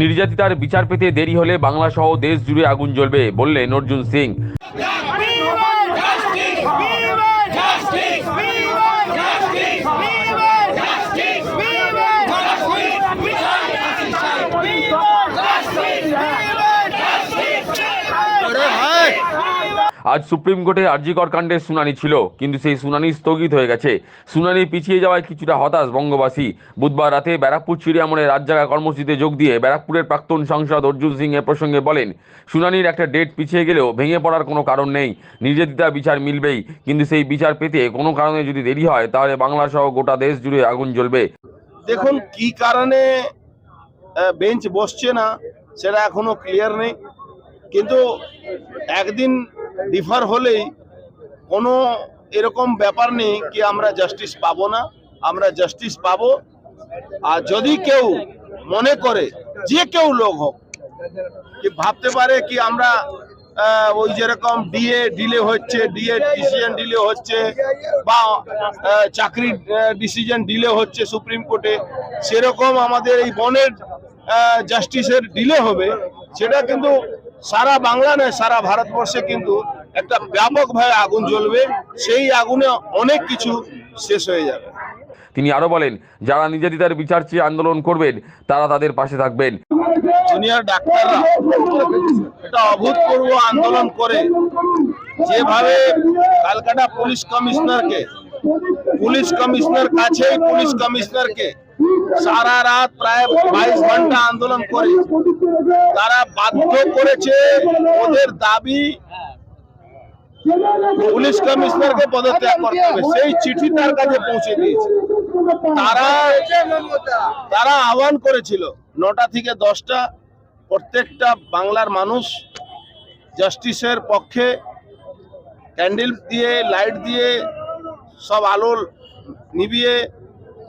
নির্যাতিতার বিচার পেতে দেরি হলে বাংলাসহ দেশ জুড়ে আগুন জ্বলবে বললেন অর্জুন সিং। আজ সুপ্রিম কোর্টে আরজিকর কাণ্ডের শুনানি ছিল, কিন্তু সেই শুনানি স্থগিত হয়ে গেছে। শুনানি পিছিয়ে যাওয়ায় কিছুটা হতাশ বঙ্গবাসী। বুধবার রাতে ব্যারাকপুর চিড়িয়ামনের রাত জাগা কর্মসূচিতে যোগ দিয়ে ব্যারাকপুরের প্রাক্তন সাংসদ অর্জুন সিং এ প্রসঙ্গে বলেন, শুনানির একটা ডেট পিছিয়ে গেলেও ভেঙে পড়ার কোনো কারণ নেই, নির্যাতিতা বিচার মিলবেই, কিন্তু সেই বিচার পেতে কোনো কারণে যদি দেরি হয়, তাহলে বাংলা সহ গোটা দেশ জুড়ে আগুন জ্বলবে। দেখুন, কি কারণে বেঞ্চ বসছে না, সেটা এখনও ক্লিয়ার নেই। কিন্তু একদিন ডিফার হলেই কোনো এরকম ব্যাপার নেই কি আমরা জাস্টিস পাবো না আমরা জাস্টিস পাবো। আর যদি কেউ মনে করে যে কেউ লোক হোক কি ভাবতে পারে কি আমরা ওই যেরকম ডিএ ডিলে হচ্ছে ডিএ ডিসিশন ডিলে হচ্ছে বা আহ, চাকরির ডিসিশন ডিলে হচ্ছে সুপ্রিম কোর্টে সেরকম আমাদের এই বনের জাস্টিসের ডিলে হবে সেটা কিন্তু সারা বাংলা নয় সারা ভারতবর্ষে কিন্তু একটা ব্যাপকভাবে আগুন জ্বলবে। সেই আগুনে অনেক কিছু শেষ হয়ে যাবে। তিনি আরও বলেন যারা নির্যাতিতার বিচার চেয়ে আন্দোলন করবেন তারা তাদের পাশে থাকবেন। জুনিয়র ডাক্তাররা এটা অভূতপূর্ব আন্দোলন করে যেভাবে কালকাটা পুলিশ কমিশনারকে পুলিশ কমিশনার কাছে পুলিশ কমিশনারকে সারা রাত প্রায় বাইশ ঘণ্টা আন্দোলন করে। তারা বাধ্য করেছে, ওদের দাবি পুলিশ কমিশনারকে পদত্যাগ করতে হবে। সেই চিঠি তার কাছে পৌঁছে দিয়েছে। তারা তারা আহ্বান করেছিল, নটা থেকে দশটা প্রত্যেকটা বাংলার মানুষ জাস্টিসের পক্ষে ক্যান্ডেল দিয়ে, লাইট দিয়ে সব আলো নিভিয়ে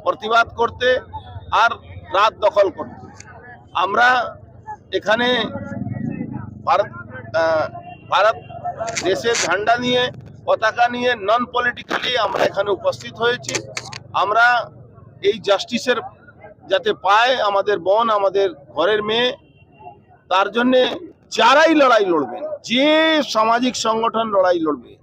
প্রতিবাদ করতে আর রাত দখল করতে। আমরা এখানে ভারত ভারত দেশের ঝান্ডা নিয়ে, পতাকা নিয়ে নন পলিটিক্যালি আমরা এখানে উপস্থিত হয়েছি। আমরা এই জাস্টিসের যাতে পায় আমাদের বোন, আমাদের ঘরের মেয়ে, তার জন্যে যারাই লড়াই লড়বেন যে সামাজিক সংগঠন লড়াই লড়বে,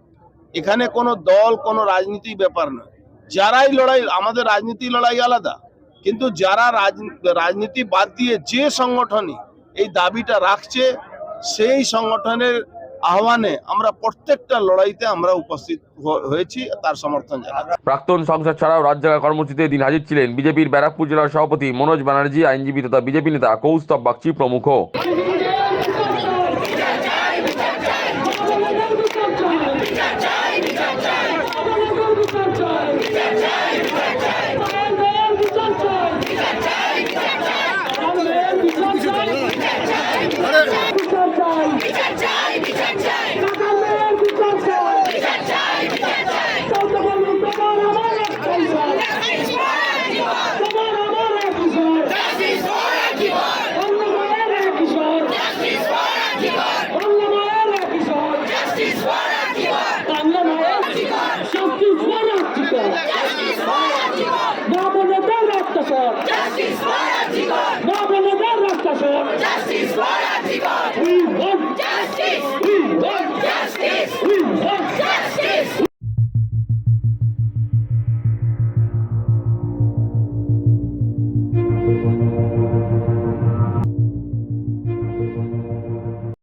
এখানে কোনো দল, কোনো রাজনীতি ব্যাপার নয়। যারাই লড়াই, আমাদের রাজনীতি লড়াই আলাদা। কিন্তু যারা রাজ- রাজনীতি বাদ দিয়ে যে সংগঠনই এই দাবিটা রাখছে, সেই সংগঠনের আহ্বানে আমরা প্রত্যেকটা লড়াইতে আমরা উপস্থিত হয়েছি, তার সমর্থন জানাই। প্রাক্তন সংসদ ছাড়াও রাজ্য কর্মসূচিতে দিন হাজির ছিলেন বিজেপির ব্যারাকপুর জেলার সভাপতি মনোজ ব্যানার্জি, আইনজীবী তথা বিজেপি নেতা কৌস্তব বাগচি প্রমুখ।